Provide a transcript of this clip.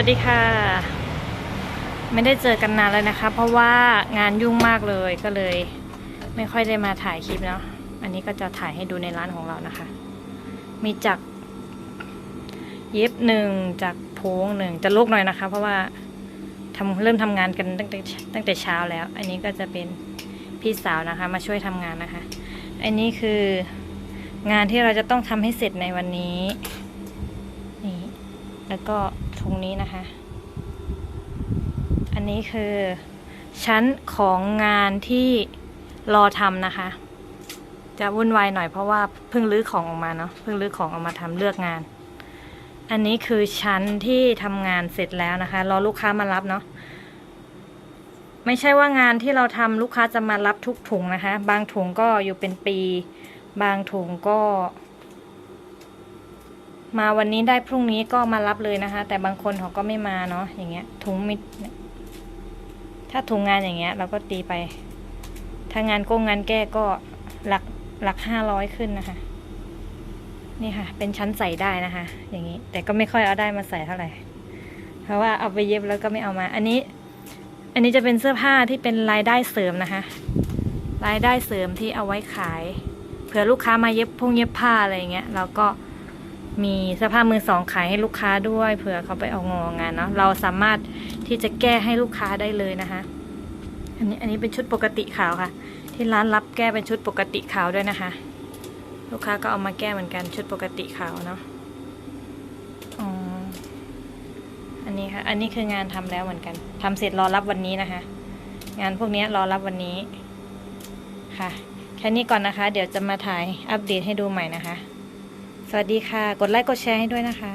วัสดีค่ะ ไม่ได้เจอกันนานเลยนะคะ เพราะว่างานยุ่งมากเลยก็เลย ไม่ค่อยได้มาถ่ายคลิปเนาะอันนี้ก็จะถ่ายให้ดูในร้านของเรานะคะ มีจากเย็บหนึ่งจากโพงหนึ่งจะลุกหน่อยนะคะ เพราะว่าทำเริ่มทำงานกันตั้งแต่ตั้งแต่เช้าแล้ว อันนี้ก็จะเป็นพี่สาวนะคะ มาช่วยทำงานนะคะ อันนี้คืองานที่เราจะต้องทำให้เสร็จในวันนี้นี่แล้วก็ ตรงนี้นะคะ อันนี้คือ ชั้นของงานที่รอทำนะคะ จะวุ่นวายหน่อยเพราะว่าเพิ่งรื้อของออกมาเนาะเพิ่งรื้อของออกมาทำเลือกงาน อันนี้คือชั้นที่ทำงานเสร็จแล้วนะคะ รอลูกค้ามารับเนาะไม่ใช่ว่างานที่เราทำลูกค้าจะมารับทุกถุงนะคะ บางถุงก็อยู่เป็นปี บางถุงก็ มาวันนี้ได้พรุ่งนี้ก็มารับเลยนะคะ แต่บางคนเขาก็ไม่มาเนาะอย่างเงี้ย ถุงมิดถ้าถุงงานอย่างเงี้ย เราก็ตีไป ถ้างานโก้งงานแก้ก็หลักหลักห้าร้อยขึ้นนะคะ นี่ค่ะ เป็นชั้นใส่ได้นะคะ อย่างนี้ แต่ก็ไม่ค่อยเอาได้มาใส่เท่าไหร่ เพราะว่าเอาไปเย็บแล้วก็ไม่เอามา อันนี้ อันนี้จะเป็นเสื้อผ้าที่เป็นรายได้เสริมนะคะ รายได้เสริมที่เอาไว้ขาย เผื่อลูกค้ามาเย็บพงเย็บผ้าอะไรอย่างเงี้ยเราก็ มีเสื้อผ้ามือสองขายให้ลูกค้าด้วยเผื่อเขาไปเอางองานเนาะเราสามารถที่จะแก้ให้ลูกค้าได้เลยนะคะ อันนี้อันนี้เป็นชุดปกติขาวค่ะ ที่ร้านรับแก้เป็นชุดปกติขาวด้วยนะคะ ลูกค้าก็เอามาแก้เหมือนกันชุดปกติขาวเนาะอ๋ออันนี้ค่ะ อันนี้คืองานทำแล้วเหมือนกันทำเสร็จรอรับวันนี้นะคะ งานพวกนี้รอรับวันนี้ค่ะ แค่นี้ก่อนนะคะ เดี๋ยวจะมาถ่ายอัปเดตให้ดูใหม่นะคะ วัสดีค่ะ กดไลค์กดแชร์ให้ด้วยนะคะ